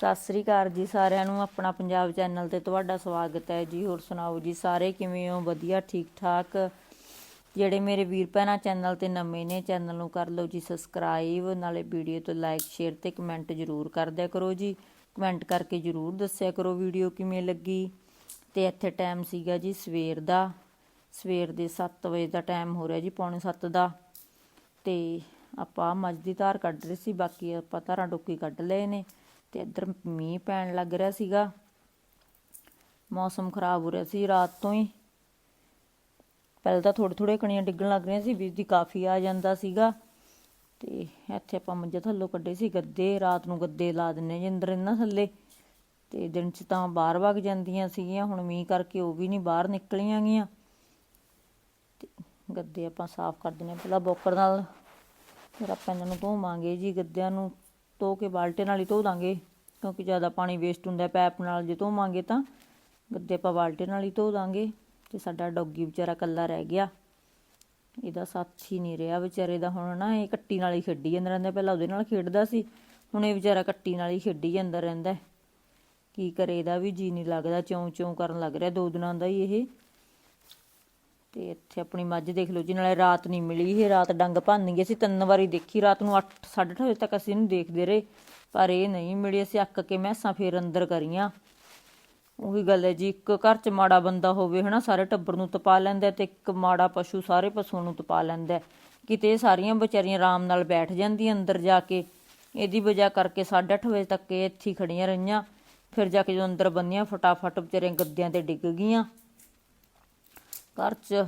ਸਤਿ ਸ੍ਰੀ ਅਕਾਲ ਜੀ ਸਾਰਿਆਂ ਨੂੰ, ਆਪਣਾ ਪੰਜਾਬ ਚੈਨਲ ਤੇ ਤੁਹਾਡਾ ਸਵਾਗਤ ਹੈ ਜੀ। ਹੋਰ ਸੁਣਾਓ ਜੀ, ਸਾਰੇ ਕਿਵੇਂ ਹੋ? ਵਧੀਆ ਠੀਕ ਠਾਕ ਜਿਹੜੇ ਮੇਰੇ ਵੀਰ ਭੈਣਾਂ ਚੈਨਲ ਤੇ ਨਵੇਂ ਨੇ, ਚੈਨਲ ਨੂੰ ਕਰ ਲਓ ਜੀ ਸਬਸਕ੍ਰਾਈਬ, ਨਾਲੇ ਵੀਡੀਓ ਤੋਂ ਲਾਈਕ, ਸ਼ੇਅਰ ਤੇ ਕਮੈਂਟ ਜ਼ਰੂਰ ਕਰ ਦਿਆ ਕਰੋ ਜੀ। ਕਮੈਂਟ ਕਰਕੇ ਜ਼ਰੂਰ ਦੱਸਿਆ ਕਰੋ ਵੀਡੀਓ ਕਿਵੇਂ ਲੱਗੀ। ਤੇ ਇੱਥੇ ਟਾਈਮ ਸੀਗਾ ਜੀ ਸਵੇਰ ਦਾ। ਸਵੇਰ ਦੇ 7 ਵਜੇ ਦਾ ਟਾਈਮ ਹੋ ਰਿਹਾ ਜੀ, ਪੌਣੇ 7 ਦਾ। ਤੇ ਆਪਾਂ ਮੱਝ ਦੀ ਧਾਰ ਕੱਢ ਰਹੇ ਸੀ, ਬਾਕੀ ਆਪਾਂ ਧਾਰਾਂ ਡੋਕੀ ਕੱਢ ਲਏ ਨੇ। ਤੇ ਇੱਧਰ ਮੀਂਹ ਪੈਣ ਲੱਗ ਰਿਹਾ ਸੀਗਾ। ਮੌਸਮ ਖਰਾਬ ਹੋ ਰਿਹਾ ਸੀ ਰਾਤ ਤੋਂ ਹੀ। ਪਹਿਲਾਂ ਤਾਂ ਥੋੜੇ ਥੋੜੇ ਕਣੀਆਂ ਡਿੱਗਣ ਲੱਗ ਰਹੀਆਂ ਸੀ ਬਿਜਲੀ ਕਾਫੀ ਆ ਜਾਂਦਾ ਸੀਗਾ। ਤੇ ਇੱਥੇ ਆਪਾਂ ਮੰਜੇ ਥੱਲੋਂ ਕੱਢੇ ਸੀ ਗੱਦੇ, ਰਾਤ ਨੂੰ ਗੱਦੇ ਲਾ ਦਿੰਨੇ ਜੀ ਅੰਦਰ ਇਹਨਾਂ ਥੱਲੇ। ਤੇ ਦਿਨ 'ਚ ਤਾਂ ਬਾਹਰ ਵਗ ਜਾਂਦੀਆਂ ਸੀਗੀਆਂ, ਹੁਣ ਮੀਂਹ ਕਰਕੇ ਉਹ ਵੀ ਨਹੀਂ ਬਾਹਰ ਨਿਕਲੀਆਂ ਗੀਆਂ ਤੇ ਗੱਦੇ ਆਪਾਂ ਸਾਫ਼ ਕਰ ਦਿੰਨੇ ਪਹਿਲਾਂ ਬੋਕਰ ਨਾਲ ਫਿਰ ਆਪਾਂ ਇਹਨਾਂ ਨੂੰ ਧੋਵਾਂਗੇ ਜੀ ਗੱਦਿਆਂ ਨੂੰ। ਧੋ ਕੇ ਬਾਲਟੇ ਨਾਲ ਹੀ ਧੋ ਦਾਂਗੇ, ਕਿਉਂਕਿ ਜ਼ਿਆਦਾ ਪਾਣੀ ਵੇਸਟ ਹੁੰਦਾ ਪੈਪ ਨਾਲ, ਜੇ ਧੋਵਾਂਗੇ ਤਾਂ ਗੱਦੇ ਆਪਾਂ ਬਾਲਟੇ ਨਾਲ ਹੀ ਧੋ ਦਾਂਗੇ ਤੇ ਸਾਡਾ ਡੌਗੀ ਵਿਚਾਰਾ ਕੱਲਾ ਰਹਿ ਗਿਆ। ਇਹਦਾ ਸਾਥੀ ਨਹੀਂ ਰਿਹਾ ਵਿਚਾਰੇ ਦਾ, ਹੁਣ ਨਾ ਇਹ ਕੱਟੀ ਨਾਲ ਹੀ ਖੇਡੀ ਜਾਂਦਾ ਰਹਿੰਦਾ, ਪਹਿਲਾਂ ਉਹਦੇ ਨਾਲ ਖੇਡਦਾ ਸੀ, ਹੁਣ ਇਹ ਵਿਚਾਰਾ ਕੱਟੀ ਨਾਲ ਹੀ ਖੇਡੀ ਜਾਂਦਾ ਰਹਿੰਦਾ ਕੀ ਕਰੇ, ਇਹਦਾ ਵੀ ਜੀ ਨਹੀਂ ਲੱਗਦਾ ਚੌਂ ਚੌਂ ਕਰਨ ਲੱਗ ਰਿਹਾ, ਦੋ ਦਿਨਾਂ ਦਾ ਹੀ ਇਹ ਤੇ ਇੱਥੇ ਆਪਣੀ ਮੱਝ ਦੇਖ ਲਓ ਜੀ, ਨਾਲੇ ਰਾਤ ਨਹੀਂ ਮਿਲੀ ਇਹ, ਰਾਤ ਡੰਗ ਭੰਨ ਗਈ ਅਸੀਂ ਤਿੰਨ ਵਾਰੀ ਦੇਖੀ, ਰਾਤ ਨੂੰ 8 8:30 ਵਜੇ ਤੱਕ ਅਸੀਂ ਇਹਨੂੰ ਦੇਖਦੇ ਰਹੇ, ਪਰ ਇਹ ਨਹੀਂ ਮਿਲੀ। ਅਸੀਂ ਅੱਕ ਕੇ ਮੈਸਾਂ ਫੇਰ ਅੰਦਰ ਕਰੀਆਂ। ਉਹੀ ਗੱਲ ਹੈ ਜੀ, ਇੱਕ ਘਰ 'ਚ ਮਾੜਾ ਬੰਦਾ ਹੋਵੇ, ਹਨਾ, ਸਾਰੇ ਟੱਬਰ ਨੂੰ ਤਪਾ ਲੈਂਦਾ ਹੈ ਤੇ ਇੱਕ ਮਾੜਾ ਪਸ਼ੂ ਸਾਰੇ ਪਸ਼ੂਆਂ ਨੂੰ ਤਪਾ ਲੈਂਦਾ ਕਿਤੇ ਸਾਰੀਆਂ ਵਿਚਾਰੀਆਂ ਆਰਾਮ ਨਾਲ ਬੈਠ ਜਾਂਦੀਆਂ ਅੰਦਰ ਜਾ ਕੇ। ਇਹਦੀ ਵਜ੍ਹਾ ਕਰਕੇ 8:30 ਵਜੇ ਤੱਕ ਇਹ ਇੱਥੇ ਹੀ ਖੜੀਆਂ ਰਹੀਆਂ। ਫਿਰ ਜਾ ਕੇ ਜਦੋਂ ਅੰਦਰ ਬੰਨੀਆਂ, ਫਟਾਫਟ ਵਿਚਾਰੀਆਂ ਗੱਦਿਆਂ ਤੇ ਡਿੱਗ ਗਈਆਂ। ਘਰ 'ਚ,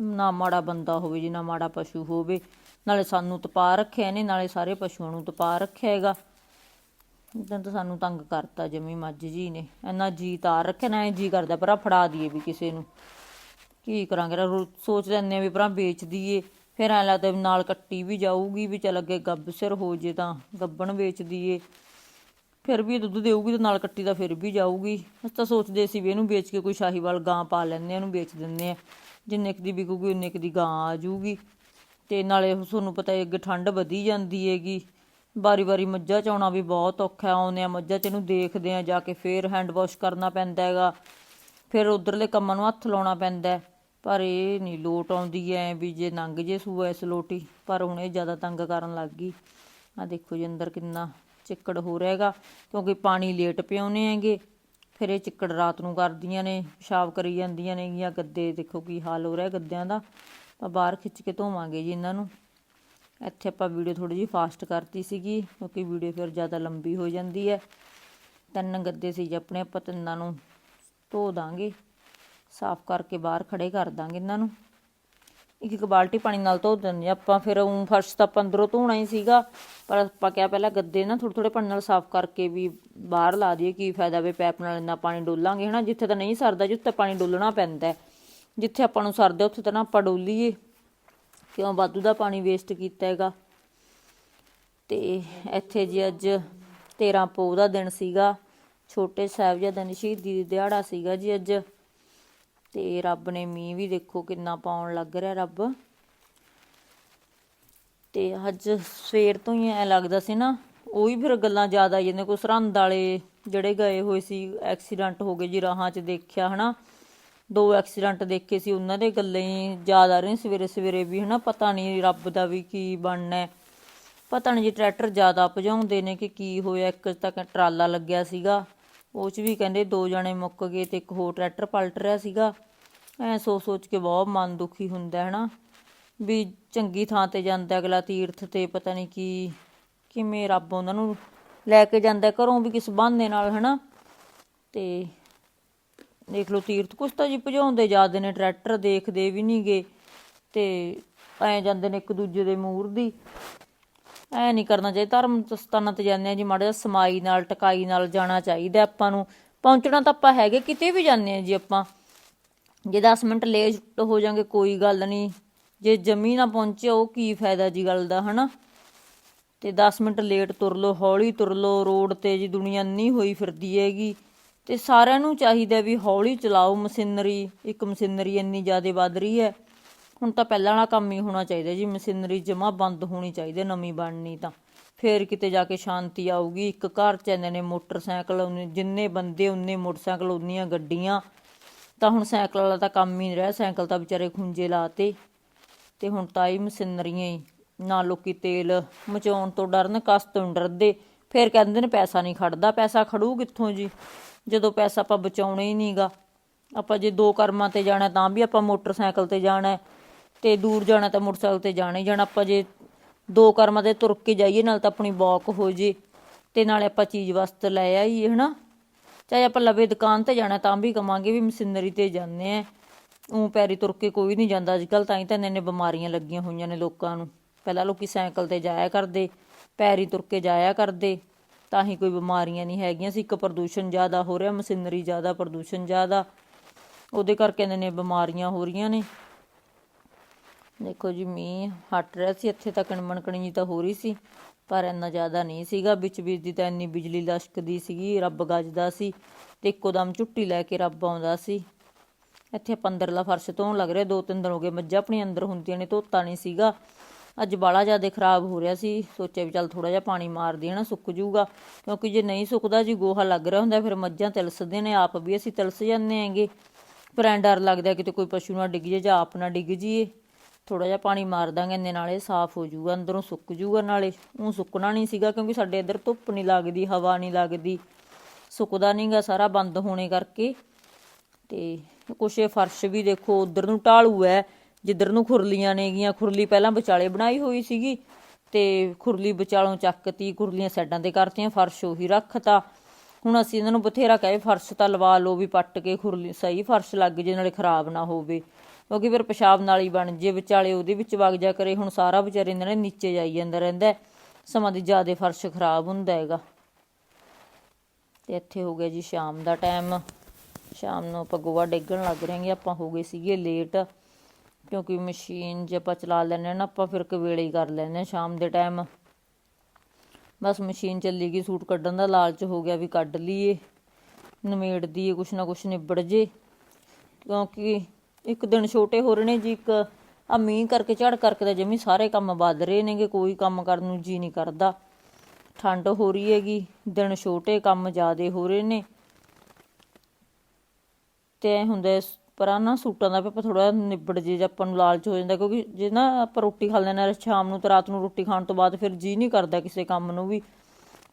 ਨਾ ਮਾੜਾ ਬੰਦਾ ਹੋਵੇ ਜੀ ਨਾ ਮਾੜਾ ਪਸ਼ੂ ਹੋਵੇ। ਨਾਲੇ ਸਾਨੂੰ ਤਪਾ ਰੱਖਿਆ ਇਹਨੇ, ਨਾਲੇ ਸਾਰੇ ਪਸ਼ੂਆਂ ਨੂੰ ਤਪਾ ਰੱਖਿਆ ਹੈਗਾ। ਇਦਾਂ ਤਾਂ ਸਾਨੂੰ ਤੰਗ ਕਰਤਾ, ਜਮੀ ਮੱਝ ਜੀ ਨੇ। ਇੰਨਾ ਜੀ ਤਾਰ ਰੱਖਿਆ, ਨਾ ਇਹ ਜੀ ਕਰਦਾ ਭਰਾ, ਫੜਾ ਦਈਏ ਵੀ ਕਿਸੇ ਨੂੰ। ਕੀ ਕਰਾਂਗੇ, ਰਾ- ਰੋ- ਸੋਚ ਲੈਂਦੇ ਆ ਵੀ ਭਰਾ ਵੇਚ ਦਈਏ। ਫਿਰ ਐਂ ਲੱਗਦਾ ਵੀ ਨਾਲ ਕੱਟੀ ਵੀ ਜਾਊਗੀ, ਵੀ ਚੱਲ ਅੱਗੇ ਗੱਬ ਸਿਰ ਹੋ ਜੇ ਤਾਂ ਗੱਬਣ ਵੇਚ ਦਈਏ। ਫਿਰ ਵੀ ਇਹ ਦੁੱਧ ਦੇਊਗੀ ਤੇ ਨਾਲ ਕੱਟੀ ਦਾ ਫਿਰ ਵੀ ਜਾਊਗੀ। ਅਸੀਂ ਤਾਂ ਸੋਚਦੇ ਸੀ ਵੀ ਇਹਨੂੰ ਵੇਚ ਕੇ ਕੋਈ ਸ਼ਾਹੀਵਾਲ ਗਾਂ ਪਾ ਲੈਂਦੇ ਆ, ਇਹਨੂੰ ਵੇਚ ਦਿੰਦੇ ਆ। ਜਿੰਨੇ ਕੁ ਦੀ ਵਿਕੂਗੀ, ਉਨੇ ਕੁ ਦੀ ਗਾਂ ਆ ਜਾਊਗੀ। ਤੇ ਨਾਲੇ ਤੁਹਾਨੂੰ ਪਤਾ ਹੈ ਅੱਗੇ ਠੰਡ ਵਧੀ ਜਾਂਦੀ ਹੈਗੀ। ਵਾਰੀ ਵਾਰੀ ਮੱਝਾਂ ਚਾਉਣਾ ਵੀ ਬਹੁਤ ਔਖਾ ਆਉਂਦੇ ਆ ਮੱਝਾਂ ਚ ਇਹਨੂੰ ਦੇਖਦੇ ਆ, ਜਾ ਕੇ ਫੇਰ ਹੈਂਡ ਵਾਸ਼ ਕਰਨਾ ਪੈਂਦਾ ਹੈਗਾ। ਫਿਰ ਉਧਰਲੇ ਕੰਮਾਂ ਨੂੰ ਹੱਥ ਲਾਉਣਾ ਪੈਂਦਾ ਪਰ ਇਹ ਨਹੀਂ ਲੋਟ ਆਉਂਦੀ ਐ, ਵੀ ਜੇ ਨੰਗ ਜੇ ਸੂਆ ਇਸ ਲੋਟੀ, ਪਰ ਹੁਣ ਇਹ ਜ਼ਿਆਦਾ ਤੰਗ ਕਰਨ ਲੱਗ ਗਈ। ਆ ਦੇਖੋ ਜੀ ਅੰਦਰ ਕਿੰਨਾ ਚਿੱਕੜ ਹੋ ਰਿਹਾ ਹੈਗਾ ਕਿਉਂਕਿ ਪਾਣੀ ਲੇਟ ਪਿਆਉਨੇ ਹੈਗੇ। ਫਿਰ ਇਹ ਚਿੱਕੜ ਰਾਤ ਨੂੰ ਕਰਦੀਆਂ ਨੇ, ਪਿਸ਼ਾਬ ਕਰੀ ਜਾਂਦੀਆਂ ਨੇਗੀਆਂ ਗੱਦੇ ਦੇਖੋ ਕੀ ਹਾਲ ਹੋ ਰਿਹਾ ਗੱਦਿਆਂ ਦਾ। ਆਪਾਂ ਬਾਹਰ ਖਿੱਚ ਕੇ ਧੋਵਾਂਗੇ ਜੀ ਇਹਨਾਂ ਨੂੰ। ਇੱਥੇ ਆਪਾਂ ਵੀਡੀਓ ਥੋੜੀ ਜਿਹੀ ਫਾਸਟ ਕਰਤੀ ਸੀਗੀ, ਕਿਉਂਕਿ ਵੀਡੀਓ ਫਿਰ ਜ਼ਿਆਦਾ ਲੰਬੀ ਹੋ ਜਾਂਦੀ ਹੈ। ਤਿੰਨ ਗੱਦੇ ਸੀ ਜੀ ਆਪਣੇ, ਆਪਾਂ ਤਿੰਨਾਂ ਨੂੰ ਧੋ ਦਾਂਗੇ। ਸਾਫ਼ ਕਰਕੇ ਬਾਹਰ ਖੜੇ ਕਰ ਦਾਂਗੇ ਇਹਨਾਂ ਨੂੰ। ਇੱਕ ਇੱਕ ਬਾਲਟੀ ਪਾਣੀ ਨਾਲ ਧੋ ਦਿੰਦੇ ਹਾਂ। ਆਪਾਂ ਫਿਰ ਉਹ ਫਰਸ਼ ਤਾਂ ਆਪਾਂ ਅੰਦਰੋਂ ਧੋਣਾ ਹੀ ਸੀਗਾ, ਪਰ ਆਪਾਂ ਕਿਹਾ ਪਹਿਲਾਂ ਗੱਦੇ ਨਾ ਥੋੜੇ ਥੋੜੇ ਪਾਣੀ ਨਾਲ ਸਾਫ਼ ਕਰਕੇ ਵੀ ਬਾਹਰ ਲਾ ਦਈਏ, ਕੀ ਫਾਇਦਾ ਵੀ ਪੈਪ ਨਾਲ ਇੰਨਾ ਪਾਣੀ ਡੋਲਾਂਗੇ, ਹਨਾ? ਜਿੱਥੇ ਤਾਂ ਨਹੀਂ ਸਰਦਾ ਜਿੱਥੇ ਪਾਣੀ ਡੋਲਣਾ ਪੈਂਦਾ ਜਿੱਥੇ ਆਪਾਂ ਨੂੰ ਸਰਦਾ, ਉੱਥੇ ਤਾਂ ਨਾ ਆਪਾਂ ਡੋਲੀਏ। ਕਿਉਂ? ਵਾਧੂ ਦਾ ਪਾਣੀ ਵੇਸਟ ਕੀਤਾ ਹੈਗਾ। ਤੇ ਇੱਥੇ ਜੀ ਅੱਜ 13 ਪੋਹ ਦਾ ਦਿਨ ਸੀਗਾ। ਛੋਟੇ ਸਾਹਿਬਜ਼ਾਦਿਆਂ ਦੀ ਸ਼ਹੀਦੀ ਦਿਹਾੜਾ ਸੀਗਾ ਜੀ ਅੱਜ। ਤੇ ਰੱਬ ਨੇ ਮੀਂਹ ਵੀ ਦੇਖੋ ਕਿੰਨਾ ਪਾਉਣ ਲੱਗ ਰਿਹਾ ਰੱਬ ਤੇ ਅੱਜ ਸਵੇਰ ਤੋਂ ਹੀ ਐ ਲੱਗਦਾ ਸੀ ਨਾ, ਉਹੀ ਫਿਰ ਗੱਲਾਂ ਜ਼ਿਆਦਾ ਆਈ ਜਾਂਦੀਆਂ, ਕੋਈ ਸਰਹੰਦ ਵਾਲੇ ਜਿਹੜੇ ਗਏ ਹੋਏ ਸੀ ਐਕਸੀਡੈਂਟ ਹੋ ਗਏ ਜੀ ਰਾਹਾਂ 'ਚ ਦੇਖਿਆ ਹਨਾ ਦੋ ਐਕਸੀਡੈਂਟ ਦੇਖੇ ਸੀ, ਉਹਨਾਂ ਦੇ ਗੱਲਾਂ ਹੀ ਯਾਦ ਆ ਰਹੇ ਸਵੇਰੇ ਸਵੇਰੇ ਵੀ ਹਨਾ, ਪਤਾ ਨਹੀਂ ਰੱਬ ਦਾ ਵੀ ਕੀ ਬਣਨਾ ਹੈ। ਪਤਾ ਨਹੀਂ ਜੀ, ਟਰੈਕਟਰ ਜ਼ਿਆਦਾ ਭਜਾਉਂਦੇ ਨੇ ਕਿ ਕੀ ਹੋਇਆ, ਇੱਕ ਤਾਂ ਕ- ਟਰਾਲਾ ਲੱਗਿਆ ਸੀਗਾ ਉਹ 'ਚ ਵੀ ਕਹਿੰਦੇ ਦੋ ਜਣੇ ਮੁੱਕ ਗਏ ਤੇ ਇੱਕ ਹੋਰ ਟਰੈਕਟਰ ਪਲਟ ਰਿਹਾ ਸੀਗਾ। ਐ ਸੋਚ ਸੋਚ ਕੇ ਬਹੁਤ ਮਨ ਦੁਖੀ ਹੁੰਦਾ ਹੈ ਨਾ। ਵੀ ਚੰਗੀ ਥਾਂ ਤੇ ਜਾਂਦਾ ਅਗਲਾ ਤੀਰਥ ਤੇ ਪਤਾ ਨਹੀਂ ਕੀ, ਕਿਵੇਂ ਰੱਬ ਉਹਨਾਂ ਨੂੰ ਲੈ ਕੇ ਜਾਂਦਾ ਘਰੋਂ ਵੀ ਕਿਸ ਬਹਾਨੇ ਨਾਲ, ਹਨਾ। ਤੇ ਦੇਖ ਲਓ ਤੀਰਥ ਕੁਛ ਤਾਂ ਜੀ ਭਜਾਉਂਦੇ ਜਾਂਦੇ ਨੇ, ਟਰੈਕਟਰ ਦੇਖਦੇ ਵੀ ਨਹੀਂਗੇ ਤੇ ਐ ਜਾਂਦੇ ਨੇ ਇੱਕ ਦੂਜੇ ਦੇ ਮੂਹਰ ਦੀ। ਐ ਨਹੀਂ ਕਰਨਾ ਚਾਹੀਦਾ, ਧਰਮ ਸਥਾਨਾਂ ਤੇ ਜਾਂਦੇ ਆ ਜੀ, ਮਾੜਾ ਜਿਹਾ ਸਮਾਈ ਨਾਲ, ਟਕਾਈ ਨਾਲ ਜਾਣਾ ਚਾਹੀਦਾ ਆਪਾਂ ਨੂੰ। ਪਹੁੰਚਣਾ ਤਾਂ ਆਪਾਂ ਹੈਗੇ, ਕਿਤੇ ਵੀ ਜਾਂਦੇ ਆ ਜੀ ਆਪਾਂ। ਜੇ 10 ਮਿੰਟ ਲੇਟ ਹੋ ਜਾਾਂਗੇ ਕੋਈ ਗੱਲ ਨਹੀਂ। ਜੇ ਜਮੀ ਨਾ ਪਹੁੰਚੇ, ਉਹ ਕੀ ਫਾਇਦਾ ਜੀ ਗੱਲ ਦਾ, ਹਨਾ? ਤੇ 10 ਮਿੰਟ ਲੇਟ ਤੁਰ ਲੋ ਹੌਲੀ ਤੁਰ ਲੋ ਰੋਡ ਤੇ ਜੀ ਦੁਨੀਆ ਨਹੀਂ ਹੋਈ ਫਿਰਦੀ ਹੈਗੀ। ਤੇ ਸਾਰਿਆਂ ਨੂੰ ਚਾਹੀਦਾ ਵੀ ਹੌਲੀ ਚਲਾਓ ਮਸ਼ੀਨਰੀ, ਇੱਕ ਮਸ਼ੀਨਰੀ ਇੰਨੀ ਜ਼ਿਆਦਾ ਵੱਧ ਰਹੀ ਹੈ। ਹੁਣ ਤਾਂ ਪਹਿਲਾਂ ਵਾਲਾ ਕੰਮ ਹੀ ਹੋਣਾ ਚਾਹੀਦਾ ਜੀ ਮਸ਼ੀਨਰੀ ਜਮਾ ਬੰਦ ਹੋਣੀ ਚਾਹੀਦੀ ਹੈ, ਨਵੀਂ ਬਣਨੀ ਤਾਂ। ਫੇਰ ਕਿਤੇ ਜਾ ਕੇ ਸ਼ਾਂਤੀ ਆਊਗੀ ਇੱਕ ਘਰ ਚ ਇੰਨੇ ਨੇ ਮੋਟਰਸਾਈਕਲ ਜਿੰਨੇ ਬੰਦੇ ਉਨੇ ਮੋਟਰਸਾਈਕਲ ਉਨੀਆਂ ਗੱਡੀਆਂ। ਤਾਂ ਹੁਣ ਸਾਈਕਲ ਵਾਲਾ ਤਾਂ ਕੰਮ ਹੀ ਨਹੀਂ ਰਿਹਾ ਸਾਈਕਲ ਤਾਂ ਵਿਚਾਰੇ ਖੁੰਝੇ ਲਾਤੇ ਤੇ। ਹੁਣ ਤਾਂ ਹੀ ਮਸ਼ੀਨਰੀਆਂ ਹੀ ਨਾ ਲੋਕੀ ਤੇਲ ਮਚਾਉਣ ਤੋਂ ਡਰਨ ਕਸ ਤੋਂ ਡਰਦੇ। ਫਿਰ ਕਹਿੰਦੇ ਨੇ ਪੈਸਾ ਨਹੀਂ ਖੜਦਾ ਪੈਸਾ ਖੜੂ ਕਿੱਥੋਂ ਜੀ? ਜਦੋਂ ਪੈਸਾ ਆਪਾਂ ਬਚਾਉਣਾ ਹੀ ਨਹੀਂਗਾ ਆਪਾਂ ਜੇ ਦੋ ਕਰਮਾਂ ਤੇ ਜਾਣਾ ਤਾਂ ਵੀ ਆਪਾਂ ਮੋਟਰਸਾਈਕਲ ਤੇ ਜਾਣਾ। ਤੇ ਦੂਰ ਜਾਣਾ ਤਾਂ ਮੋਟਰਸਾਈਕਲ ਤੇ ਜਾਣਾ ਹੀ ਜਾਣਾ। ਆਪਾਂ ਜੇ ਦੋ ਕਰਮਾਂ ਤੇ ਤੁਰ ਕੇ ਜਾਈਏ, ਨਾਲ ਤਾਂ ਆਪਣੀ ਵਾਕ ਹੋ ਜੇ, ਤੇ ਨਾਲੇ ਆਪਾਂ ਚੀਜ਼ ਵਸਤ ਲੈ ਆਈਏ, ਹਨਾ? ਚਾਹੇ ਆਪਾਂ ਲਵੇ ਦੁਕਾਨ ਤੇ ਜਾਣਾ, ਤਾਂ ਵੀ ਕਵਾਂਗੇ ਵੀ ਮਸ਼ੀਨਰੀ ਤੇ ਜਾਂਦੇ ਆ। ਉਂ ਪੈਰੀ ਤੁਰ ਕੇ ਕੋਈ ਨਹੀਂ ਜਾਂਦਾ ਅੱਜ ਕੱਲ ਤਾਂ ਹੀ ਤਾਂ ਇੰਨੇ ਇੰਨੇ ਬਿਮਾਰੀਆਂ ਲੱਗੀਆਂ ਹੋਈਆਂ ਨੇ ਲੋਕਾਂ ਨੂੰ। ਪਹਿਲਾਂ ਲੋਕੀ ਸਾਈਕਲ ਤੇ ਜਾਇਆ ਕਰਦੇ, ਪੈਰੀ ਤੁਰ ਕੇ ਜਾਇਆ ਕਰਦੇ, ਤਾਂ ਹੀ ਕੋਈ ਬਿਮਾਰੀਆਂ ਨਹੀਂ ਹੈਗੀਆਂ। ਸੀ ਇੱਕ ਪ੍ਰਦੂਸ਼ਣ ਜ਼ਿਆਦਾ ਹੋ ਰਿਹਾ, ਮਸ਼ੀਨਰੀ ਜ਼ਿਆਦਾ, ਪ੍ਰਦੂਸ਼ਣ ਜ਼ਿਆਦਾ। ਉਹਦੇ ਕਰਕੇ ਇੰਨੇ ਇੰਨੇ ਬਿਮਾਰੀਆਂ ਹੋ ਰਹੀਆਂ ਨੇ। ਦੇਖੋ ਜੀ, ਮੀਂਹ ਹਟ ਰਿਹਾ ਸੀ, ਇੱਥੇ ਤੱਕ ਮਣਕਣੀ ਜੀ ਤਾਂ ਹੋ ਰਹੀ ਸੀ, ਪਰ ਇੰਨਾ ਜ਼ਿਆਦਾ ਨਹੀਂ ਸੀਗਾ। ਵਿੱਚ ਵਿੱਚ ਦੀ ਤਾਂ ਇੰਨੀ ਬਿਜਲੀ ਲਸ਼ਕਦੀ ਸੀਗੀ, ਰੱਬ ਗੱਜਦਾ ਸੀ ਤੇ ਇੱਕੋ ਦਮ ਝੁੱਟੀ ਲੈ ਕੇ ਰੱਬ ਆਉਂਦਾ ਸੀ। ਇੱਥੇ ਪੰਦਰਲਾ ਫਰਸ਼ ਧੋਣ ਲੱਗ ਰਿਹਾ ਦੋ ਤਿੰਨ ਦਿਨ ਹੋ ਗਏ ਮੱਝਾਂ ਆਪਣੀ ਅੰਦਰ ਹੁੰਦੀਆਂ ਨੇ, ਧੋਤਾ ਨਹੀਂ ਸੀਗਾ। ਅੱਜ ਬਾਲਾ ਜ਼ਿਆਦਾ ਖਰਾਬ ਹੋ ਰਿਹਾ ਸੀ, ਸੋਚਿਆ ਵੀ ਚੱਲ ਥੋੜਾ ਜਿਹਾ ਪਾਣੀ ਮਾਰ ਦੇਣਾ ਨਾ, ਸੁੱਕ ਜੂਗਾ ਕਿਉਂਕਿ ਜੇ ਨਹੀਂ ਸੁੱਕਦਾ, ਜੀ ਗੋਹਾ ਲੱਗ ਰਿਹਾ ਹੁੰਦਾ, ਫਿਰ ਮੱਝਾਂ ਤਿਲਸਦੇ ਨੇ, ਆਪ ਵੀ ਅਸੀਂ ਤਿਲਸ ਜਾਂਦੇ ਆਂਗੇ ਪਰ ਐਂ ਡਰ ਲੱਗਦਾ ਕਿਤੇ ਕੋਈ ਪਸ਼ੂ ਨਾ ਡਿੱਗ ਜੇ ਜਾਂ ਆਪ ਨਾ ਡਿੱਗ ਜੀਏ ਥੋੜਾ ਜਿਹਾ ਪਾਣੀ ਮਾਰ ਦਾਂਗੇ ਇੰਨੇ ਨਾਲੇ, ਸਾਫ਼ ਹੋ ਜਾਊਗਾ, ਅੰਦਰੋਂ ਸੁੱਕ ਜਾਊਗਾ ਨਾਲੇ। ਉਹ ਸੁੱਕਣਾ ਨਹੀਂ ਸੀਗਾ ਕਿਉਂਕਿ ਸਾਡੇ ਇੱਧਰ ਧੁੱਪ ਨਹੀਂ ਲੱਗਦੀ, ਹਵਾ ਨਹੀਂ ਲੱਗਦੀ। ਸੁੱਕਦਾ ਨਹੀਂਗਾ ਸਾਰਾ ਬੰਦ ਹੋਣੇ ਕਰਕੇ। ਤੇ ਕੁਛ ਇਹ ਫਰਸ਼ ਵੀ ਦੇਖੋ, ਉਧਰ ਨੂੰ ਢਾਲੂ ਹੈ ਜਿੱਧਰ ਨੂੰ ਖੁਰਲੀਆਂ ਨੇਗੀਆਂ, ਖੁਰਲੀ ਪਹਿਲਾਂ ਵਿਚਾਲੇ ਬਣਾਈ ਹੋਈ ਸੀਗੀ। ਤੇ ਖੁਰਲੀ ਵਿਚਾਲੋਂ ਚੱਕਤੀ, ਖੁਰਲੀਆਂ ਸਾਈਡਾਂ ਤੇ ਕਰਤੀਆਂ, ਫਰਸ਼ ਉਹੀ ਰੱਖਤਾ। ਹੁਣ ਅਸੀਂ ਇਹਨਾਂ ਨੂੰ ਬਥੇਰਾ ਕਹੇ, ਫਰਸ਼ ਤਾਂ ਲਵਾ ਲਓ ਵੀ ਪੱਟ ਕੇ ਖੁਰਲੀ, ਸਹੀ ਫਰਸ਼ ਲੱਗ ਜੇ, ਨਾਲੇ ਖਰਾਬ ਨਾ ਹੋਵੇ। ਕਿਉਂਕਿ ਫਿਰ ਪਿਸ਼ਾਬ ਨਾਲੀ ਬਣ ਜੇ, ਵਿਚਾਲੇ ਉਹਦੇ ਵਿੱਚ ਵਗ ਜਾ ਕਰੇ, ਹੁਣ ਸਾਰਾ ਵਿਚਾਰੇ ਇਹਨਾਂ ਨੇ ਨੀਚੇ ਜਾਈ ਜਾਂਦਾ ਰਹਿੰਦਾ ਸਮਾਂ ਦੀ ਜ਼ਿਆਦਾ ਫਰਸ਼ ਖਰਾਬ ਹੁੰਦਾ ਹੈਗਾ। ਤੇ ਇੱਥੇ ਹੋ ਗਿਆ ਜੀ ਸ਼ਾਮ ਦਾ ਟਾਈਮ ਸ਼ਾਮ ਨੂੰ ਆਪਾਂ ਗੋਆ ਡੇਗਣ ਲੱਗ ਰਹੇ ਹਾਂ ਆਪਾਂ ਹੋ ਗਏ ਸੀਗੇ ਲੇਟ ਕਿਉਂਕਿ ਮਸ਼ੀਨ ਜੇ ਆਪਾਂ ਚਲਾ ਲੈਂਦੇ ਹਾਂ ਨਾ, ਆਪਾਂ ਫਿਰ ਕਵੇਲੇ ਹੀ ਕਰ ਲੈਂਦੇ ਹਾਂ ਸ਼ਾਮ ਦੇ ਟਾਈਮ ਬਸ ਮਸ਼ੀਨ ਚੱਲੀ ਗਈ, ਸੂਟ ਕੱਢਣ ਦਾ ਲਾਲਚ ਹੋ ਗਿਆ ਵੀ ਕੱਢ ਲਈਏ ਨਿਮੇੜ ਦੀਏ ਕੁਛ ਨਾ ਕੁਛ ਨਿਬੜ ਜੇ। ਕਿਉਂਕਿ ਇੱਕ ਦਿਨ ਛੋਟੇ ਹੋ ਰਹੇ ਨੇ ਜੀ, ਇੱਕ ਆ ਮੀਂਹ ਕਰਕੇ, ਝੜ ਕਰਕੇ ਤਾਂ ਜਮੀ ਸਾਰੇ ਕੰਮ ਵੱਧ ਰਹੇ ਨੇਗੇ, ਕੋਈ ਕੰਮ ਕਰਨ ਨੂੰ ਜੀ ਨਹੀਂ ਕਰਦਾ। ਠੰਡ ਹੋ ਰਹੀ ਹੈਗੀ, ਦਿਨ ਛੋਟੇ ਕੰਮ ਜ਼ਿਆਦੇ ਹੋ ਰਹੇ ਨੇ। ਤੇ ਐ ਹੁੰਦਾ, ਪਰ ਆ ਨਾ ਸੂਟਾਂ ਦਾ ਵੀ ਆਪਾਂ ਥੋੜਾ ਨਿਬੜ ਜੇ ਜੇ ਆਪਾਂ ਨੂੰ ਲਾਲਚ ਹੋ ਜਾਂਦਾ, ਕਿਉਂਕਿ ਜੇ ਨਾ ਆਪਾਂ ਰੋਟੀ ਖਾ ਲੈਣਾ ਸ਼ਾਮ ਨੂੰ ਤੇ ਰਾਤ ਨੂੰ ਰੋਟੀ ਖਾਣ ਤੋਂ ਬਾਅਦ ਫਿਰ ਜੀ ਨਹੀਂ ਕਰਦਾ ਕਿਸੇ ਕੰਮ ਨੂੰ ਵੀ।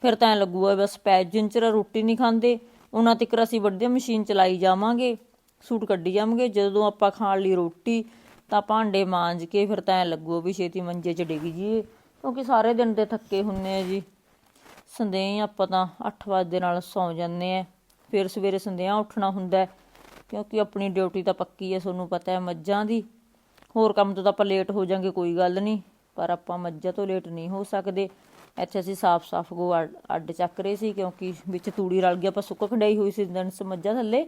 ਫਿਰ ਤਾਂ ਐ ਲੱਗੂਗਾ, ਬਸ ਪੈ ਜਿੰਨ ਰੋਟੀ ਨਹੀਂ ਖਾਂਦੇ, ਉਹਨਾਂ ਤੱਕ ਅਸੀਂ ਵੱਡੇ ਮਸ਼ੀਨ ਚਲਾਈ ਜਾਵਾਂਗੇ। ਸੂਟ ਕੱਢੀ ਜਾਵਾਂਗੇ। ਜਦੋਂ ਆਪਾਂ ਖਾਣ ਲਈ ਰੋਟੀ, ਤਾਂ ਭਾਂਡੇ ਮਾਂਜ ਕੇ ਫਿਰ ਤਾਂ ਲੱਗੋ ਵੀ ਛੇਤੀ ਮੰਜੇ 'ਚ ਡਿੱਗ ਜੀਏ ਕਿਉਂਕਿ ਸਾਰੇ ਦਿਨ ਦੇ ਥੱਕੇ ਹੁੰਨੇ ਆ ਜੀ। ਸੰਦੇਹ ਆਪਾਂ ਤਾਂ 8 ਵਜੇ ਨਾਲ ਸੌਂ ਜਾਂਦੇ ਆ। ਫਿਰ ਸਵੇਰੇ ਸੰਦੇਹਾਂ ਉੱਠਣਾ ਹੁੰਦਾ ਕਿਉਂਕਿ ਆਪਣੀ ਡਿਊਟੀ ਤਾਂ ਪੱਕੀ ਹੈ, ਤੁਹਾਨੂੰ ਪਤਾ ਹੈ ਮੱਝਾਂ ਦੀ। ਹੋਰ ਕੰਮ ਤੋਂ ਤਾਂ ਆਪਾਂ ਲੇਟ ਹੋ ਜਾਾਂਗੇ, ਕੋਈ ਗੱਲ ਨਹੀਂ। ਪਰ ਆਪਾਂ ਮੱਝਾਂ ਤੋਂ ਲੇਟ ਨਹੀਂ ਹੋ ਸਕਦੇ। ਇੱਥੇ ਅਸੀਂ ਸਾਫ਼-ਸਾਫ਼ ਗੋ ਅੱਡ ਚੱਕ ਰਹੇ ਸੀ, ਕਿਉਂਕਿ ਵਿੱਚ ਤੂੜੀ ਰਲ ਗਈ, ਆਪਾਂ ਸੁੱਕ ਖੰਡਾਈ ਹੋਈ ਸੀ ਦਿਨ ਸ ਮੱਝਾਂ ਥੱਲੇ।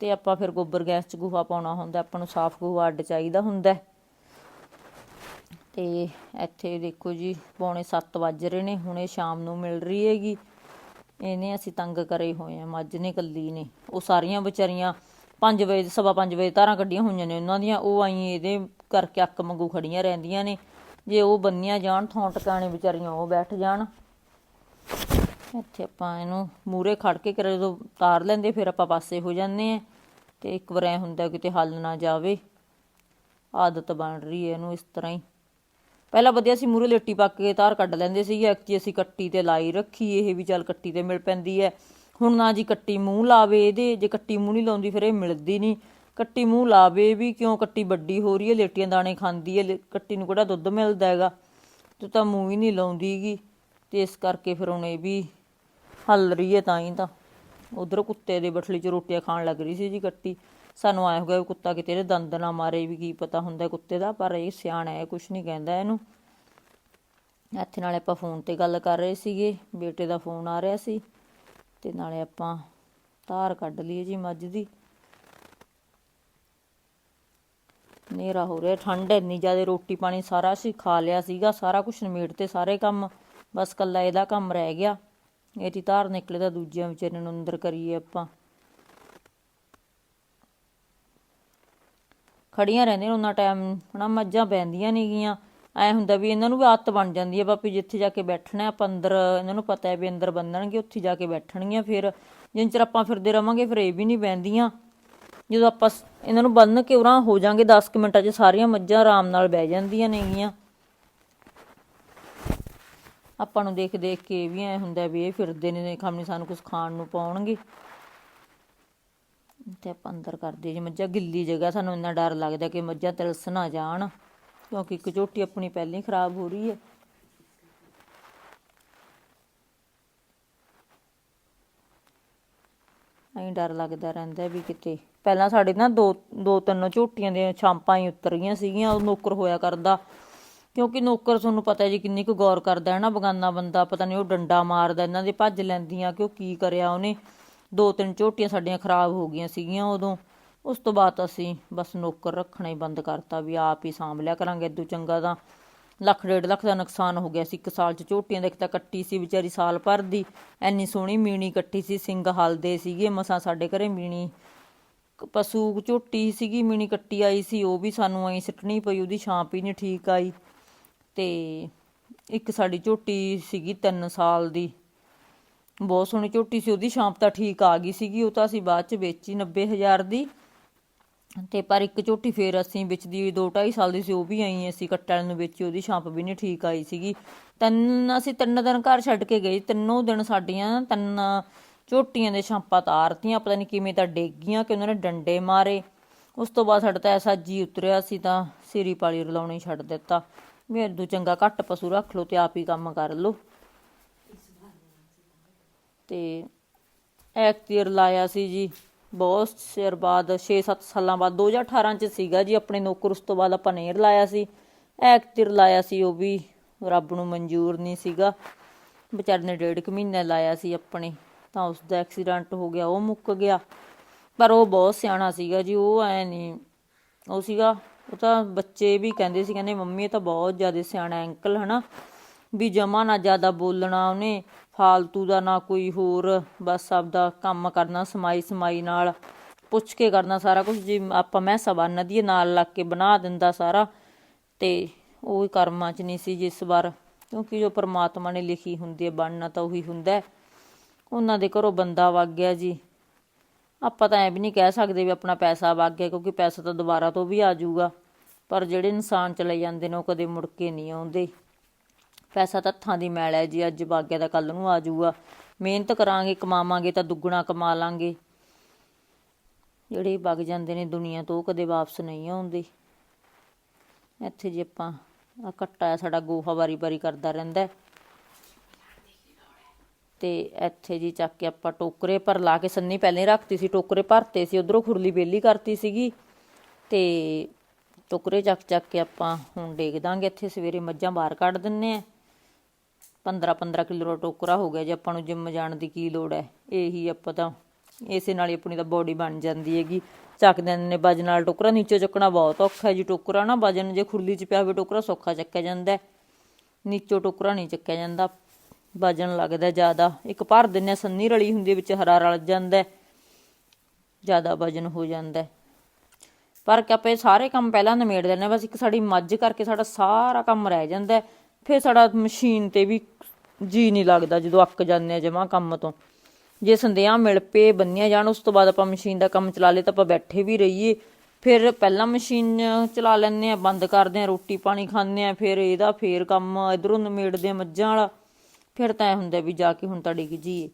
ਤੇ ਆਪਾਂ ਫਿਰ ਗੋਬਰ ਗੈਸ 'ਚ ਗੋਹਾ ਪਾਉਣਾ ਹੁੰਦਾ, ਆਪਾਂ ਨੂੰ ਸਾਫ਼ ਗੋਹਾ ਅੱਡ ਚਾਹੀਦਾ ਹੁੰਦਾ। ਤੇ ਇੱਥੇ ਦੇਖੋ ਜੀ, ਪੌਣੇ 7 ਵੱਜ ਰਹੇ ਨੇ, ਹੁਣੇ ਸ਼ਾਮ ਨੂੰ ਮਿਲ ਰਹੀ ਹੈਗੀ। ਇਹਨੇ ਅਸੀਂ ਤੰਗ ਕਰੇ ਹੋਏ ਆ ਮੱਝ ਨੇ, ਕੱਲੀ ਨੇ। ਉਹ ਸਾਰੀਆਂ ਵਿਚਾਰੀਆਂ 5 ਵਜੇ, ਸਵਾ 5 ਵਜੇ ਤਾਰਾਂ ਕੱਢੀਆਂ ਹੋਈਆਂ ਨੇ ਉਹਨਾਂ ਦੀਆਂ, ਉਹ ਆਈ ਇਹਦੇ ਕਰਕੇ ਅੱਕ ਮੰਗੂ ਖੜੀਆਂ ਰਹਿੰਦੀਆਂ ਨੇ। ਜੇ ਉਹ ਬੰਨੀਆਂ ਜਾਣ, ਥਾਂ ਟਿਕਾਣੇ ਵਿਚਾਰੀਆਂ ਉਹ ਬੈਠ ਜਾਣ। ਇੱਥੇ ਆਪਾਂ ਇਹਨੂੰ ਮੂਰੇ ਖੜ ਕੇ ਕਰ, ਜਦੋਂ ਤਾਰ ਲੈਂਦੇ, ਫਿਰ ਆਪਾਂ ਪਾਸੇ ਹੋ ਜਾਂਦੇ ਆ ਤੇ ਇੱਕ ਵਾਰ ਐ ਹੁੰਦਾ ਕਿਤੇ ਹੱਲ ਨਾ ਜਾਵੇ। ਆਦਤ ਬਣ ਰਹੀ ਹੈ ਇਹਨੂੰ ਇਸ ਤਰ੍ਹਾਂ ਹੀ। ਪਹਿਲਾਂ ਵਧੀਆ ਸੀ ਮੂਰੇ ਲੇਟੀ ਪੱਕ ਕੇ ਤਾਰ ਕੱਢ ਲੈਂਦੇ ਸੀ ਐਕਚੁਅਲੀ ਅਸੀਂ ਕੱਟੀ ਤੇ ਲਾਈ ਰੱਖੀ, ਇਹ ਵੀ ਚੱਲ ਕੱਟੀ ਤੇ ਮਿਲ ਪੈਂਦੀ ਹੈ। ਹੁਣ ਨਾ ਜੀ ਕੱਟੀ ਮੂੰਹ ਲਾਵੇ ਇਹਦੇ, ਜੇ ਕੱਟੀ ਮੂੰਹ ਨਹੀਂ ਲਾਉਂਦੀ ਫਿਰ ਇਹ ਮਿਲਦੀ ਨਹੀਂ। ਕੱਟੀ ਮੂੰਹ ਲਾਵੇ ਵੀ ਕਿਉਂ ਕੱਟੀ ਵੱਡੀ ਹੋ ਰਹੀ ਹੈ, ਲੇਟੀਆਂ ਦਾਣੇ ਖਾਂਦੀ ਹੈ, ਲੇ- ਕੱਟੀ ਨੂੰ ਕਿਹੜਾ ਦੁੱਧ ਮਿਲਦਾ ਹੈਗਾ। ਤੇ ਤਾਂ ਮੂੰਹ ਹੀ ਨਹੀਂ ਲਾਉਂਦੀਗੀ। ਤੇ ਇਸ ਕਰਕੇ ਫਿਰ ਹੁਣ ਇਹ ਵੀ ਹੱਲ ਰਹੀ ਹੈ ਤਾਂ ਹੀ ਤਾਂ। ਉਧਰ ਕੁੱਤੇ ਦੇ ਬਠਲੀ 'ਚ ਰੋਟੀਆਂ ਖਾਣ ਲੱਗ ਰਹੀ ਸੀ ਜੀ ਕੱਟੀ। ਸਾਨੂੰ ਆਇਆ ਹੋਗਾ ਵੀ ਕੁੱਤਾ ਕਿਤੇ ਇਹਦੇ ਦੰਦ ਨਾ ਮਾਰੇ ਵੀ ਕੀ ਪਤਾ ਹੁੰਦਾ ਕੁੱਤੇ ਦਾ, ਪਰ ਇਹ ਸਿਆਣਾ ਹੈ, ਕੁਛ ਨਹੀਂ ਕਹਿੰਦਾ ਇਹਨੂੰ। ਇੱਥੇ ਨਾਲੇ ਆਪਾਂ ਫੋਨ ਤੇ ਗੱਲ ਕਰ ਰਹੇ ਸੀਗੇ, ਬੇਟੇ ਦਾ ਫੋਨ ਆ ਰਿਹਾ ਸੀ। ਤੇ ਨਾਲੇ ਆਪਾਂ ਧਾਰ ਕੱਢ ਲਈਏ ਜੀ ਮੱਝ ਦੀ। ਹਨੇਰਾ ਹੋ ਰਿਹਾ, ਠੰਡ ਇੰਨੀ ਜ਼ਿਆਦਾ, ਰੋਟੀ ਪਾਣੀ ਸਾਰਾ ਅਸੀਂ ਖਾ ਲਿਆ ਸੀਗਾ, ਸਾਰਾ ਕੁਝ ਨਿਮੇੜ ਤੇ ਸਾਰੇ ਕੰਮ। ਬਸ ਕੱਲਾ ਇਹਦਾ ਕੰਮ ਰਹਿ ਗਿਆ। ਇਹਦੀ ਧਾਰ ਨਿਕਲੇ ਤਾਂ ਦੂਜਿਆਂ ਵਿਚਾਰਿਆਂ ਨੂੰ ਅੰਦਰ ਕਰੀਏ ਆਪਾਂ। ਖੜੀਆਂ ਰਹਿੰਦੀਆਂ ਉਹਨਾਂ ਟਾਈਮ ਹਨਾ, ਮੱਝਾਂ ਬੈੰਦੀਆਂ ਨੇਗੀਆਂ। ਐ ਹੁੰਦਾ ਵੀ ਇਹਨਾਂ ਨੂੰ ਵੀ ਆਦਤ ਬਣ ਜਾਂਦੀ ਹੈ ਬਾਪੀ, ਜਿੱਥੇ ਜਾ ਕੇ ਬੈਠਣਾ ਆਪਾਂ ਅੰਦਰ, ਇਹਨਾਂ ਨੂੰ ਪਤਾ ਹੈ ਵੀ ਅੰਦਰ ਬੰਨਣਗੇ, ਉੱਥੇ ਜਾ ਕੇ ਬੈਠਣਗੀਆਂ ਫਿਰ। ਜਿੰਨ ਚਿਰ ਆਪਾਂ ਫਿਰਦੇ ਰਵਾਂਗੇ, ਫਿਰ ਇਹ ਵੀ ਨਹੀਂ ਬਹਿੰਦੀਆਂ। ਜਦੋਂ ਆਪਾਂ ਇਹਨਾਂ ਨੂੰ ਬੰਨ ਕੇ ਉਰਾਂ ਹੋ ਜਾਾਂਗੇ 10 ਕੁ ਮਿੰਟਾਂ 'ਚ ਸਾਰੀਆਂ ਮੱਝਾਂ ਆਰਾਮ ਨਾਲ ਬਹਿ ਜਾਂਦੀਆਂ ਨੇਗੀਆਂ। ਆਪਾਂ ਨੂੰ ਦੇਖ ਦੇਖ ਕੇ ਵੀ ਐ ਹੁੰਦਾ ਵੀ ਇਹ ਫਿਰਦੇ ਨੇ ਖਾਮਣੀ ਸਾਨੂੰ ਕੁਝ ਖਾਣ ਨੂੰ ਪਾਉਣਗੇ। ਤੇ ਆਪਾਂ ਅੰਦਰ ਕਰਦੇ ਜੀ ਮੱਝਾਂ, ਗਿੱਲੀ ਜਗ੍ਹਾ ਸਾਨੂੰ ਇੰਨਾ ਡਰ ਲੱਗਦਾ ਕਿ ਮੱਝਾਂ ਤਿਲਸ ਨਾ ਜਾਣ, ਕਿਉਂਕਿ ਇੱਕ ਝੋਟੀ ਆਪਣੀ ਪਹਿਲਾਂ ਹੀ ਖਰਾਬ ਹੋ ਰਹੀ ਹੈ। ਐਂ ਡਰ ਲੱਗਦਾ ਰਹਿੰਦਾ ਵੀ ਕਿਤੇ। ਪਹਿਲਾਂ ਸਾਡੇ ਨਾ ਦੋ ਦੋ ਤਿੰਨ ਝੋਟੀਆਂ ਦੀਆਂ ਛਾਂਪਾਂ ਹੀ ਉਤਰ ਗਈਆਂ ਸੀਗੀਆਂ, ਉਹ ਨੌਕਰ ਹੋਇਆ ਕਰਦਾ। ਕਿਉਂਕਿ ਨੌਕਰ ਤੁਹਾਨੂੰ ਪਤਾ ਜੀ ਕਿੰਨੀ ਕੁ ਗੌਰ ਕਰਦਾ ਹੈ ਨਾ ਬਗਾਨਾ ਬੰਦਾ, ਪਤਾ ਨਹੀਂ ਉਹ ਡੰਡਾ ਮਾਰਦਾ, ਇਹਨਾਂ ਦੇ ਭੱਜ ਲੈਂਦੀਆਂ ਕਿ ਉਹ ਕੀ ਕਰਿਆ ਉਹਨੇ। ਦੋ ਤਿੰਨ ਝੋਟੀਆਂ ਸਾਡੀਆਂ ਖਰਾਬ ਹੋ ਗਈਆਂ ਸੀਗੀਆਂ ਉਦੋਂ। ਉਸ ਤੋਂ ਬਾਅਦ ਅਸੀਂ ਬਸ ਨੌਕਰ ਰੱਖਣਾ ਹੀ ਬੰਦ ਕਰਤਾ ਵੀ ਆਪ ਹੀ ਸਾਂਭ ਲਿਆ ਕਰਾਂਗੇ ਇਦੋਂ ਚੰਗਾ ਤਾਂ। ਲੱਖ, ਡੇਢ ਲੱਖ ਦਾ ਨੁਕਸਾਨ ਹੋ ਗਿਆ ਸੀ। ਇੱਕ ਸਾਲ ਚ ਝੋਟੀਆਂ ਦਾ ਇੱਕ ਤਾਂ ਕੱਟੀ ਸੀ ਵਿਚਾਰੀ ਸਾਲ ਭਰ ਦੀ। ਐਨੀ ਸੋਹਣੀ ਮੀਣੀ ਕੱਟੀ ਸੀ, ਸਿੰਘ ਹਲਦੇ ਸੀਗੇ, ਮਸਾਂ ਸਾਡੇ ਘਰੇ ਮੀਣੀ ਪਸ਼ੂ ਝੋਟੀ ਸੀਗੀ, ਮੀਣੀ ਕੱਟੀ ਆਈ ਸੀ, ਉਹ ਵੀ ਸਾਨੂੰ ਐਂ ਸਿੱਟਣੀ ਪਈ, ਉਹਦੀ ਛਾਂਪ ਹੀ ਨਹੀਂ ਠੀਕ ਆਈ। ਤੇ ਇੱਕ ਸਾਡੀ ਝੋਟੀ ਸੀਗੀ 3 ਸਾਲ ਦੀ। ਬਹੁਤ ਸੋਹਣੀ ਝੋਟੀ ਸੀ, ਉਹਦੀ ਛਾਂਪ ਤਾਂ ਠੀਕ ਆ ਗਈ ਸੀਗੀ, ਉਹ ਤਾਂ ਅਸੀਂ ਬਾਅਦ ਚ ਵੇਚੀ 90000 ਦੀ। ਤੇ ਪਰ ਇੱਕ ਝੋਟੀ ਫੇਰ ਅਸੀਂ ਵਿਚਦੀ 2 2.5 ਸਾਲ ਦੀ ਸੀ, ਉਹ ਵੀ ਆਈ ਅਸੀਂ ਕੱਟਣ ਨੂੰ ਵੇਚੀ, ਉਹਦੀ ਛਾਂਪ ਵੀ ਨਹੀਂ ਠੀਕ ਆਈ ਸੀਗੀ। ਤਿੰਨ, ਅਸੀਂ ਤਿੰਨ ਦਿਨ ਘਰ ਛੱਡ ਕੇ ਗਏ, ਤਿੰਨੋਂ ਦਿਨ ਸਾਡੀਆਂ ਤਿੰਨ ਝੋਟੀਆਂ ਦੇ ਛਾਂਪਾਂ ਤਾਰਤੀਆਂ, ਪਤਾ ਨਹੀਂ ਕਿਵੇਂ ਤਾਂ ਡਿੱਗ ਕਿ ਉਹਨਾਂ ਨੇ ਡੰਡੇ ਮਾਰੇ। ਉਸ ਤੋਂ ਬਾਅਦ ਸਾਡਾ ਤਾਂ ਐਸਾ ਜੀ ਉਤਰਿਆ ਸੀ ਤਾਂ ਸਿਰੀ ਪਾਲੀ ਰਲਾਉਣੀ ਛੱਡ ਦਿੱਤਾ। ਵੀ ਇਦੋਂ ਚੰਗਾ ਘੱਟ ਪਸ਼ੂ ਰੱਖ ਲਓ ਤੇ ਆਪ ਹੀ ਕੰਮ ਕਰ ਲਓ। ਤੇ ਐਕਟੀਅਰ ਲਾਇਆ ਸੀ ਜੀ, ਬਹੁਤ ਚਿਰ ਬਾਅਦ 6-7 ਸਾਲਾਂ ਬਾਅਦ 2018 ਚ ਸੀਗਾ ਜੀ ਆਪਣੇ ਨੌਕਰ, ਉਸ ਤੋਂ ਬਾਅਦ ਆਪਾਂ ਨੇਰ ਲਾਇਆ ਸੀ। ਐਕਟੀਅਰ ਲਾਇਆ ਸੀ ਉਹ ਵੀ, ਰੱਬ ਨੂੰ ਮਨਜ਼ੂਰ ਨਹੀਂ ਸੀਗਾ। ਵਿਚਾਰੇ ਨੇ ਡੇਢ ਕੁ ਮਹੀਨਾ ਲਾਇਆ ਸੀ ਆਪਣੇ, ਤਾਂ ਉਸ ਦਾ ਐਕਸੀਡੈਂਟ ਹੋ ਗਿਆ, ਉਹ ਮੁੱਕ ਗਿਆ। ਪਰ ਉਹ ਬਹੁਤ ਸਿਆਣਾ ਸੀਗਾ ਜੀ, ਉਹ ਐ ਨਹੀਂ, ਉਹ ਸੀਗਾ ਉਹ ਤਾਂ ਬੱਚੇ ਵੀ ਕਹਿੰਦੇ ਸੀ, ਕਹਿੰਦੇ ਮੰਮੀ ਇਹ ਤਾਂ ਬਹੁਤ ਜ਼ਿਆਦਾ ਸਿਆਣਾ ਅੰਕਲ ਹਨਾ, ਵੀ ਜਮਾ ਨਾ ਜ਼ਿਆਦਾ ਬੋਲਣਾ ਉਹਨੇ, ਫਾਲਤੂ ਦਾ ਨਾ ਕੋਈ ਹੋਰ, ਬਸ ਆਪਦਾ ਕੰਮ ਕਰਨਾ ਸਮਾਈ ਸਮਾਈ ਨਾਲ, ਪੁੱਛ ਕੇ ਕਰਨਾ ਸਾਰਾ ਕੁਝ ਜੀ ਆਪਾਂ ਮੈਂ ਸਬਨ ਦੀ ਨਾਲ ਲੱਗ ਕੇ ਬਣਾ ਦਿੰਦਾ ਸਾਰਾ, ਤੇ ਉਹ ਕਰਮਾਂ 'ਚ ਨਹੀਂ ਸੀ ਜਿਸ ਵਾਰ, ਕਿਉਂਕਿ ਜੋ ਪਰਮਾਤਮਾ ਨੇ ਲਿਖੀ ਹੁੰਦੀ ਹੈ, ਬਣਨਾ ਤਾਂ ਉਹੀ ਹੁੰਦਾ ਉਹਨਾਂ ਦੇ ਘਰੋਂ ਬੰਦਾ ਵਗ ਗਿਆ ਜੀ। ਆਪਾਂ ਤਾਂ ਐ ਵੀ ਨਹੀਂ ਕਹਿ ਸਕਦੇ ਵੀ ਆਪਣਾ ਪੈਸਾ ਵਗ ਗਿਆ, ਕਿਉਂਕਿ ਪੈਸਾ ਤਾਂ ਦੁਬਾਰਾ ਤੋਂ ਵੀ ਆ ਜਾਊਗਾ। ਪਰ ਜਿਹੜੇ ਇਨਸਾਨ ਚਲੇ ਜਾਂਦੇ ਨੇ, ਉਹ ਕਦੇ ਮੁੜ ਕੇ ਨਹੀਂ ਆਉਂਦੇ। ਪੈਸਾ ਤਾਂ ਹੱਥਾਂ ਦੀ ਮੈਲ ਹੈ ਜੀ, ਅੱਜ ਵਗ ਗਿਆ ਤਾਂ ਕੱਲ ਨੂੰ ਆ ਜਾਊਗਾ। ਮਿਹਨਤ ਕਰਾਂਗੇ, ਕਮਾਵਾਂਗੇ ਤਾਂ ਦੁੱਗਣਾ ਕਮਾ ਲਾਂਗੇ। ਜਿਹੜੇ ਵਗ ਜਾਂਦੇ ਨੇ ਦੁਨੀਆ ਤੋਂ, ਉਹ ਕਦੇ ਵਾਪਸ ਨਹੀਂ ਆਉਂਦੇ। ਇੱਥੇ ਜੇ ਆਪਾਂ ਆ ਕੱਟਾ ਸਾਡਾ ਗੋਹਾ ਵਾਰੀ ਵਾਰੀ ਕਰਦਾ ਰਹਿੰਦਾ ਤੇ ਇੱਥੇ ਜੀ ਚੱਕ ਕੇ ਆਪਾਂ ਟੋਕਰੇ ਪਰ ਲਾ ਕੇ ਸੰਨੀ ਪਹਿਲੇ ਰੱਖਤੀ ਸੀ, ਟੋਕਰੇ ਭਰਤੇ ਸੀ, ਉਧਰੋਂ ਖੁਰਲੀ ਬੇਲੀ ਕਰਤੀ ਸੀਗੀ। ਤੇ ਟੋਕਰੇ ਚੱਕ ਚੱਕ ਕੇ ਆਪਾਂ ਹੁਣ ਡੇਗ ਦਾਂਗੇ ਇੱਥੇ, ਸਵੇਰੇ ਮੱਝਾਂ ਬਾਹਰ ਕੱਢ ਦਿੰਨੇ ਆ। 15 15 ਕਿਲੋ ਦਾ ਟੋਕਰਾ ਹੋ ਗਿਆ ਜੇ, ਆਪਾਂ ਨੂੰ ਜਿੰਮ ਜਾਣ ਦੀ ਕੀ ਲੋੜ ਹੈ। ਇਹੀ ਆਪਾਂ ਤਾਂ ਇਸੇ ਨਾਲ ਹੀ ਆਪਣੀ ਤਾਂ ਬੋਡੀ ਬਣ ਜਾਂਦੀ ਹੈਗੀ। ਚੱਕ ਦਿੰਦੇ ਨੇ ਵਜਨ ਨਾਲ ਟੋਕਰਾ, ਨੀਚੇ ਚੱਕਣਾ ਬਹੁਤ ਔਖਾ ਹੈ ਜੀ, ਟੋਕਰਾ ਨਾ ਵਜਨ ਜੇ ਖੁਰਲੀ 'ਚ ਪਿਆ ਹੋਵੇ, ਟੋਕਰਾ ਸੌਖਾ ਚੱਕਿਆ ਜਾਂਦਾ ਨੀਚੋ ਟੋਕਰਾ ਨਹੀਂ ਚੱਕਿਆ ਜਾਂਦਾ। ਵਜਨ ਲੱਗਦਾ ਜ਼ਿਆਦਾ। ਇੱਕ ਭਰ ਦਿੰਨੇ ਆ, ਸੰਨੀ ਰਲੀ ਹੁੰਦੀ ਵਿੱਚ ਹਰਾ ਰਲ ਜਾਂਦਾ ਜ਼ਿਆਦਾ ਵਜਨ ਹੋ ਜਾਂਦਾ ਪਰ ਕਿ ਆਪਾਂ ਸਾਰੇ ਕੰਮ ਪਹਿਲਾਂ ਨਿਮੇੜ ਦਿੰਦੇ ਹਾਂ ਬਸ ਇੱਕ ਸਾਡੀ ਮੱਝ ਕਰਕੇ ਸਾਡਾ ਸਾਰਾ ਕੰਮ ਰਹਿ ਜਾਂਦਾ ਫਿਰ ਸਾਡਾ ਮਸ਼ੀਨ ਤੇ ਵੀ ਜੀ ਨਹੀਂ ਲੱਗਦਾ ਜਦੋਂ ਅੱਕ ਜਾਂਦੇ ਆ ਜਮਾ ਕੰਮ ਤੋਂ। ਜੇ ਸੰਦਿਆਂ ਮਿਲ ਪਏ ਬੰਨੀਆਂ ਜਾਣ ਉਸ ਤੋਂ ਬਾਅਦ ਆਪਾਂ ਮਸ਼ੀਨ ਦਾ ਕੰਮ ਚਲਾ ਲਏ ਤਾਂ ਆਪਾਂ ਬੈਠੇ ਵੀ ਰਹੀਏ। ਫਿਰ ਪਹਿਲਾਂ ਮਸ਼ੀਨ ਚਲਾ ਲੈਂਦੇ ਆ ਬੰਦ ਕਰਦੇ ਆ ਰੋਟੀ ਪਾਣੀ ਖਾਂਦੇ ਆ ਫਿਰ ਇਹਦਾ ਫੇਰ ਕੰਮ ਇਧਰੋਂ ਨਿਮੇੜਦੇ ਆ ਮੱਝਾਂ ਵਾਲਾ। ਫਿਰ ਤਾਂ ਇਹ ਹੁੰਦਾ ਵੀ ਜਾ ਕੇ ਹੁਣ ਤਾਂ ਡਿੱਗ ਜੀਏ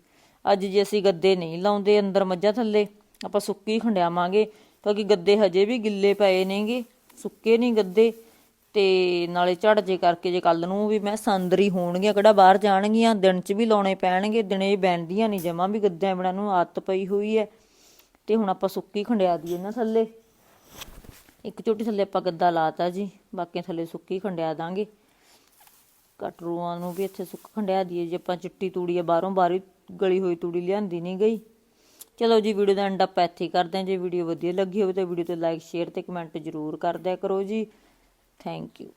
ਅੱਜ ਜੇ ਅਸੀਂ ਗੱਦੇ ਨਹੀਂ ਲਾਉਂਦੇ ਅੰਦਰ ਮੱਝਾਂ ਥੱਲੇ, ਆਪਾਂ ਸੁੱਕੀ ਖੰਡਿਆਵਾਂਗੇ, ਕਿਉਂਕਿ ਗੱਦੇ ਹਜੇ ਵੀ ਗਿੱਲੇ ਪਏ ਨੇਗੇ, ਸੁੱਕੇ ਨਹੀਂ ਗੱਦੇ। ਤੇ ਨਾਲੇ ਝੜ ਜੇ ਕਰਕੇ ਜੇ ਕੱਲ ਨੂੰ ਵੀ ਮੈਂ ਸੰਦਰੀ ਹੋਣਗੀਆਂ, ਕਿਹੜਾ ਬਾਹਰ ਜਾਣਗੀਆਂ, ਦਿਨ 'ਚ ਵੀ ਲਾਉਣੇ ਪੈਣਗੇ, ਦਿਨੇ ਬੈਣਦੀਆਂ ਨਹੀਂ, ਜਮਾਂ ਵੀ ਗੱਦਿਆਂ ਬਣਾ ਨੂੰ ਆਦਤ ਪਈ ਹੋਈ ਹੈ ਤੇ ਹੁਣ ਆਪਾਂ ਸੁੱਕੀ ਖੰਡਿਆ ਦਈਏ ਨਾ ਥੱਲੇ। ਇੱਕ ਚੋਟੀ ਥੱਲੇ ਆਪਾਂ ਗੱਦਾ ਲਾਤਾ ਜੀ ਬਾਕੀ ਥੱਲੇ ਸੁੱਕੀ ਖੰਡਿਆ ਦਾਂਗੇ। ਕਟਰੂਆਂ ਨੂੰ ਵੀ ਇੱਥੇ ਸੁੱਕ ਖੰਡਿਆ ਦੀਏ। ਜੇ ਆਪਾਂ ਚਿੱਟੀ ਤੂੜੀ ਆ, ਬਾਹਰੋਂ ਬਾਹਰੀ ਗਲੀ ਹੋਈ ਤੂੜੀ ਲਿਆਂਦੀ ਨਹੀਂ ਗਈ। ਚਲੋ ਜੀ, ਵੀਡੀਓ ਦਾ ਐਂਡ ਆਪਾਂ ਇੱਥੇ ਕਰਦੇ ਹਾਂ। ਜੇ ਵੀਡੀਓ ਵਧੀਆ ਲੱਗੀ ਹੋਵੇ ਤਾਂ ਵੀਡੀਓ ਤੇ ਲਾਈਕ ਸ਼ੇਅਰ ਤੇ ਕਮੈਂਟ ਜ਼ਰੂਰ ਕਰ ਦਿਆ ਕਰੋ ਜੀ। Thank you